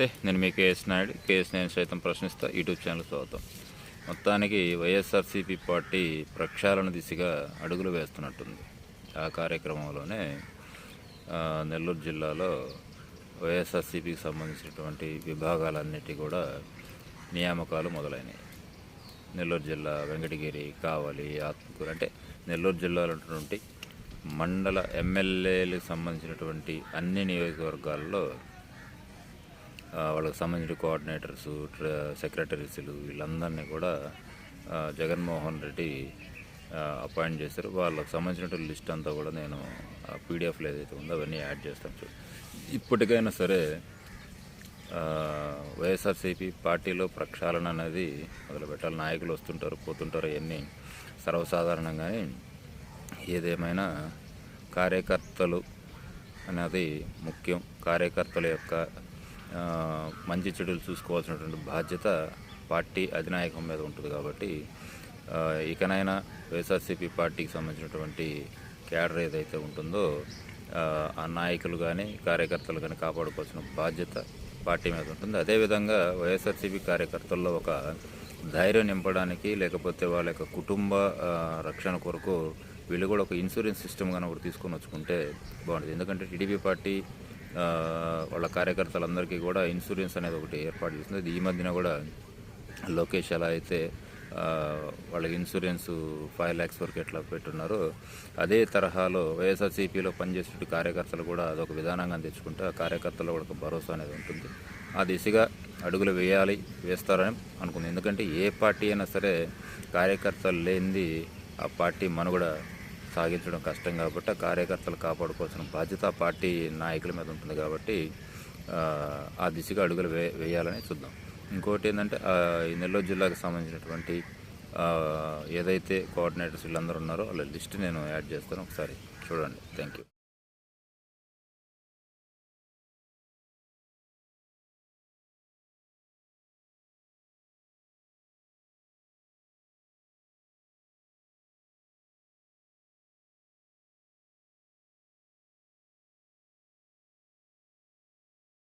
నమస్తే నేను మీ కేఎస్ నాయుడు. కేఎస్ నేను సైతం ప్రశ్నిస్తా. యూట్యూబ్ ఛానల్ స్వాగతం. మొత్తానికి వైఎస్ఆర్సీపీ పార్టీ ప్రక్షాళన దిశగా అడుగులు వేస్తున్నట్టుంది. ఆ కార్యక్రమంలోనే నెల్లూరు జిల్లాలో వైఎస్ఆర్సీపీకి సంబంధించినటువంటి విభాగాలన్నిటి కూడా నియామకాలు మొదలైనవి నెల్లూరు జిల్లా వెంకటగిరి కావలి ఆత్మకూరు అంటే నెల్లూరు జిల్లాలో ఉన్నటువంటి మండల ఎమ్మెల్యేలకు సంబంధించినటువంటి అన్ని నియోజకవర్గాల్లో వాళ్ళకి సంబంధించిన కోఆర్డినేటర్స్ సెక్రటరీస్లు వీళ్ళందరినీ కూడా జగన్మోహన్ రెడ్డి అపాయింట్ చేశారు. వాళ్ళకి సంబంధించిన లిస్ట్ అంతా కూడా నేను పీడిఎఫ్లో ఏదైతే ఉందో అవన్నీ యాడ్ చేస్తాను ఇప్పటికైనా సరే వైఎస్ఆర్సీపీ పార్టీలో ప్రక్షాళన అనేది మొదలుపెట్టాలి నాయకులు వస్తుంటారు పోతుంటారు ఇవన్నీ సర్వసాధారణంగానే. ఏదేమైనా కార్యకర్తలు అనేది ముఖ్యం. కార్యకర్తల యొక్క మంచి చెడులు చూసుకోవాల్సినటువంటి బాధ్యత పార్టీ అధినాయకం మీద ఉంటుంది కాబట్టి ఇకనైనా వైఎస్ఆర్సీపీ పార్టీకి సంబంధించినటువంటి క్యాడర్ ఏదైతే ఉంటుందో ఆ, నాయకులు కానీ కార్యకర్తలు కానీ కాపాడుకోవాల్సిన బాధ్యత పార్టీ మీద ఉంటుంది. అదేవిధంగా వైఎస్ఆర్సీపీ కార్యకర్తల్లో ఒక ధైర్యం నింపడానికి లేకపోతే వాళ్ళ యొక్క కుటుంబ రక్షణ కొరకు వీళ్ళు కూడా ఒక ఇన్సూరెన్స్ సిస్టమ్ కానీ ఒకటి తీసుకొని వచ్చుకుంటే బాగుంటుంది. ఎందుకంటే టీడీపీ పార్టీ వాళ్ళ కార్యకర్తలందరికీ కూడా ఇన్సూరెన్స్ అనేది ఒకటి ఏర్పాటు చేస్తుంది అది ఈ మధ్యన కూడా లోకేష్ ఎలా అయితే వాళ్ళకి ఇన్సూరెన్స్ ఫైవ్ ల్యాక్స్ వరకు ఎట్లా పెట్టున్నారో. అదే తరహాలో వైఎస్ఆర్సీపీలో పనిచేసే కార్యకర్తలు కూడా అదొక విధానంగా తెచ్చుకుంటే ఆ కార్యకర్తలు కూడా ఒక భరోసా అనేది ఉంటుంది. ఆ దిశగా అడుగులు వేయాలి వేస్తారని అనుకుంది. ఎందుకంటే ఏ పార్టీ అయినా సరే కార్యకర్తలు లేనిది ఆ పార్టీ మనుగడ సాగించడం కష్టం కాబట్టి ఆ కార్యకర్తలు కాపాడుకోవాల్సిన బాధ్యత ఆ పార్టీ నాయకుల మీద ఉంటుంది కాబట్టి ఆ, దిశగా అడుగులు వే వేయాలని చూద్దాం. ఇంకోటి ఏంటంటే ఈ నెల్లూరు జిల్లాకు సంబంధించినటువంటి ఏదైతే కోఆర్డినేటర్స్ వీళ్ళందరూ ఉన్నారో వాళ్ళ లిస్ట్ నేను యాడ్ చేస్తాను. ఒకసారి చూడండి. Thank you